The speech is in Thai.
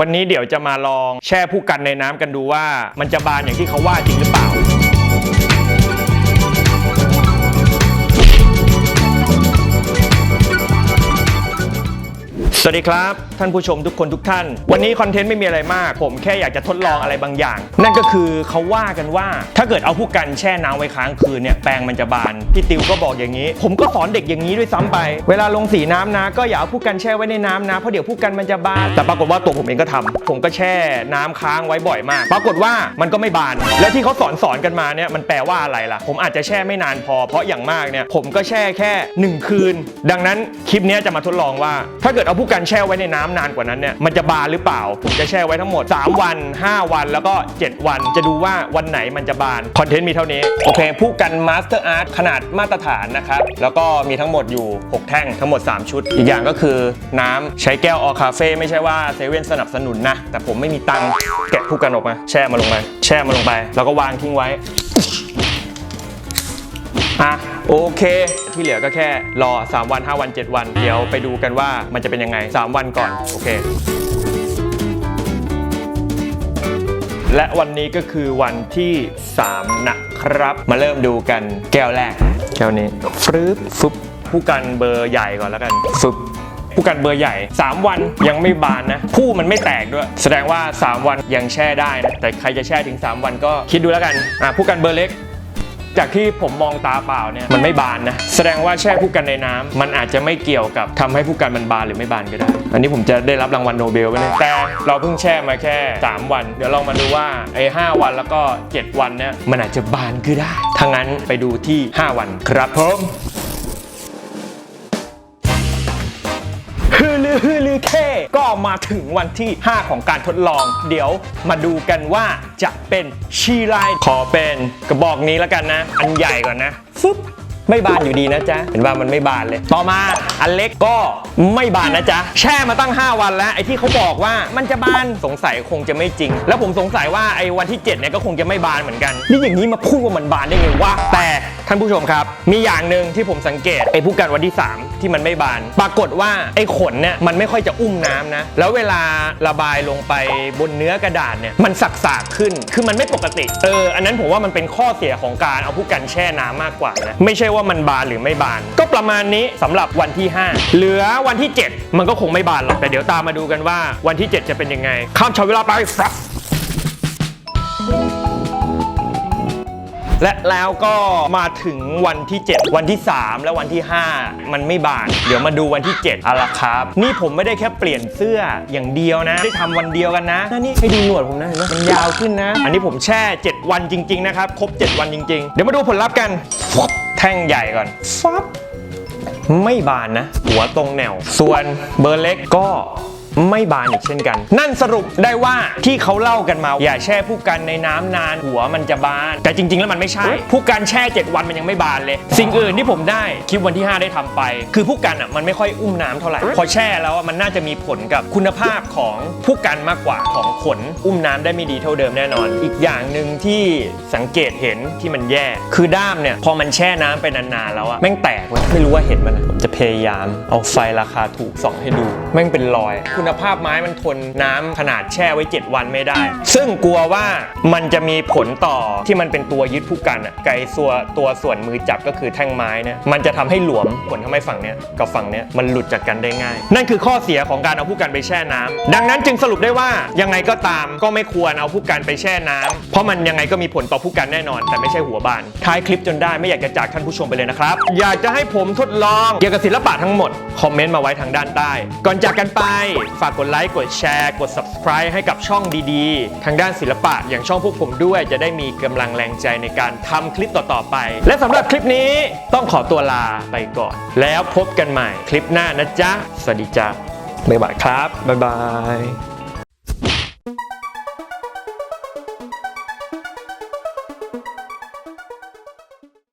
วันนี้เดี๋ยวจะมาลองแช่ผู้กันในน้ำกันดูว่า มันจะบานอย่างที่เขาว่าจริงหรือเปล่า สวัสดีครับ ท่านผู้ชมทุกคนทุกท่าน วันนี้คอนเทนต์ไม่มีอะไรมาก ผมแค่อยากจะทดลองอะไรบางอย่าง นั่นก็คือเขาว่ากันว่า ถ้าเกิดเอาผู้กันแช่น้ำไว้ค้างคืนเนี่ยแปรงมันจะบานพี่ติวก็บอกอย่างนี้ ผมก็สอนเด็กอย่างนี้ด้วยซ้ำไป เวลาลงสีน้ำนะ ก็อย่าเอาผู้กันแช่ไว้ในน้ำนะเพราะเดี๋ยวผู้กันมันจะบานแต่ปรากฏว่าตัวผมเองก็ทำผมก็แช่น้ำค้างไว้บ่อยมาก ปรากฏว่ามันก็ไม่บาน และที่เขาสอนสอนกันมาเนี่ยมันแปลว่าอะไรล่ะ ผมอาจจะแช่ไม่นานพอ เพราะอย่างมากเนี่ยผมก็แช่แค่หนึ่งคืน ดังนั้นคลิปนี้จะมาทดลองว่า ถ้าเกิดเอาผู้กันแช่ไว้ในน้ำนานกว่านั้นเนี่ยมันจะบานหรือเปล่า ผมจะแช่ไว้ทั้งหมด 3 วัน 5 วันแล้วก็ 7 วันจะดูว่าวันไหนมันจะบานคอนเทนต์มีเท่านี้โอเคผู้กันมาสเตอร์อาร์ตขนาดมาตรฐานนะครับแล้วก็มีทั้งหมดอยู่ 6 แท่งทั้งหมด 3 ชุด อีกอย่างก็คือน้ำใช้แก้วออคาเฟ่ไม่ใช่ว่าเซเว่นสนับสนุนนะแต่ผมไม่มีตังค์แกะผู้กันออกมาแช่มาลงไปแช่มาลงไป แล้วก็วางทิ้งไว้อะ โอเค ที่เหลือก็แค่รอ 3 วัน 5 วัน 7 วัน เดี๋ยวไปดูกันว่ามันจะเป็นยังไง 3 วันก่อน โอเค และวันนี้ก็คือวันที่ 3 นะครับ มาเริ่มดูกันแก้วแรก แก้วนี้ฟรึบฟึบผู้กันเบอร์ใหญ่ก่อนแล้วกันฟึบผู้กันเบอร์ใหญ่ 3 วันยังไม่บานนะ ผู้มันไม่แตกด้วย แสดงว่า 3 วันยังแช่ได้นะ แต่ใครจะแช่ถึง 3 วันก็คิดดูแล้วกัน อะผู้กันเบอร์เล็ก จากที่ผมมองตาเปล่าเนี่ยมันไม่บานนะ แสดงว่าแช่ผู้กันในน้ำมันอาจจะไม่เกี่ยวกับทำให้ผู้กันมันบานหรือไม่บานก็ได้ อันนี้ผมจะได้รับรางวัลโนเบลไปเลยแต่เราเพิ่งแช่มาแค่ 3 วัน เดี๋ยวลองมาดูว่าไอ้5วันแล้วก็ 7 วันเนี่ยมันอาจจะบานก็ได้ถ้างั้นไปดูที่ 5 วันครับผม ฮือลือฮือลือเคก็มาถึงวันที่ 5 ของการทดลอง เดี๋ยวมาดูกันว่าจะเป็นชีไลขอเป็นกระบอกนี้แล้วกันนะ อันใหญ่ก่อนนะฟึบ ไม่บานอยู่ดีนะจ๊ะ เห็นว่ามันไม่บานเลย ต่อมาอันเล็กก็ไม่บานนะจ๊ะ แช่มาตั้ง 5 วันแล้วไอ้ที่เขาบอกว่ามันจะบานสงสัยคงจะไม่จริง แล้วผมสงสัยว่าไอ้วันที่ 7 เนี่ยก็คงจะไม่บานเหมือนกัน นี่อย่างนี้มาพูดว่ามันบานได้ไงวะ แต่ท่านผู้ชมครับ มีอย่างหนึ่งที่ผมสังเกตไอ้ผู้กันวันที่ 3 ที่มันไม่บาน ปรากฏว่าไอ้ขนเนี่ยมันไม่ค่อยจะอุ้มน้ำนะ แล้วเวลาระบายลงไปบนเนื้อกระดาษเนี่ยมันสักๆขึ้น คือมันไม่ปกติ เออ อันนั้นผมว่ามันเป็นข้อเสียของการเอาผู้กันแช่น้ำมากกว่านะ ไม่ใช่ว่ามันบานหรือไม่บาน ก็ประมาณนี้สำหรับวันที่ 5 เหลือวันที่ 7 มันก็คงไม่บานหรอกแต่เดี๋ยวตามมาดูกันว่าวันที่ 7 จะเป็นยังไง ข้ามช็อตเวลาไปฟับและแล้วก็มาถึงวันที่ 7 วันที่ 3 และวันที่ 5 มันไม่บาน เดี๋ยวมาดูวันที่7เอาละครับ นี่ผมไม่ได้แค่เปลี่ยนเสื้ออย่างเดียวนะ ได้ทำวันเดียวกันนะน,นี่ให้ดูหนวดผมนะเห็นไหมมันยาวขึ้นนะ อันนี้ผมแช่ 7 วันจริง ๆ นะครับ ครบ 7 วันจริง ๆ เดี๋ยวมาดูผลลัพธ์กัน แท่งใหญ่ก่อนฟับไม่บานนะ หัวตรงแนว ส่วนเบอร์เล็กก็ ไม่บานอีกเช่นกัน นั่นสรุปได้ว่าที่เขาเล่ากันมา อย่าแช่ผู้กันในน้ำนานหัวมันจะบาน แต่จริง ๆ แล้วมันไม่ใช่ ผู้กันแช่ 7 วันมันยังไม่บานเลย สิ่งอื่นที่ผมได้คลิปวันที่ 5 ได้ทำไป คือผู้กันอะมันไม่ค่อยอุ้มน้ำเท่าไหร่พอแช่แล้วอะมันน่าจะมีผลกับคุณภาพของผู้กันมากกว่าของขนอุ้มน้ำได้ไม่ดีเท่าเดิมแน่นอน อีกอย่างหนึ่งที่สังเกตเห็นที่มันแย่ คือด้ามเนี่ยพอมันแช่น้ำไปนานๆแล้วอะแม่งแตกเว้ยไม่รู้ว่าเห็นมันอะผมจะ พยายาม เอาไฟราคาถูกส่องให้ดู แม่งเป็นรอย คุณภาพไม้มันทนน้ำขนาดแช่ไว้ 7 วันไม่ได้ ซึ่งกลัวว่ามันจะมีผลต่อที่มันเป็นตัวยึดผู้กันอะไกลตัวตัวส่วนมือจับก็คือแท่งไม้เนี่ยมันจะทำให้หลวมผลทำให้ฝั่งเนี้ยกับฝั่งเนี้ยมันหลุดจากกันได้ง่าย นั่นคือข้อเสียของการเอาผู้กันไปแช่น้ำดังนั้นจึงสรุปได้ว่ายังไงก็ตามก็ไม่ควรเอาผู้กันไปแช่น้ำเพราะมันยังไงก็มีผลต่อผู้กันแน่นอน แต่ไม่ใช่หัวบานท้ายคลิปจนได้ไม่อยากจะจากท่านผู้ชมไปเลยนะครับอยากจะให้ผมทดลองเกี่ยวกับศิลปะทั้งหมด คอมเมนต์มาไว้ทางด้านใต้ ก่อนจากกันไป ฝากกดไลค์ กดแชร์ กด subscribe ให้กับช่องดีๆ ทางด้านศิลปะอย่างช่องพวกผมด้วย จะได้มีกำลังแรงใจในการทำคลิปต่อๆไป และสำหรับคลิปนี้ต้องขอตัวลาไปก่อน แล้วพบกันใหม่คลิปหน้านะจ๊ะ สวัสดีจ้าบ๊ายบายครับบ๊ายบาย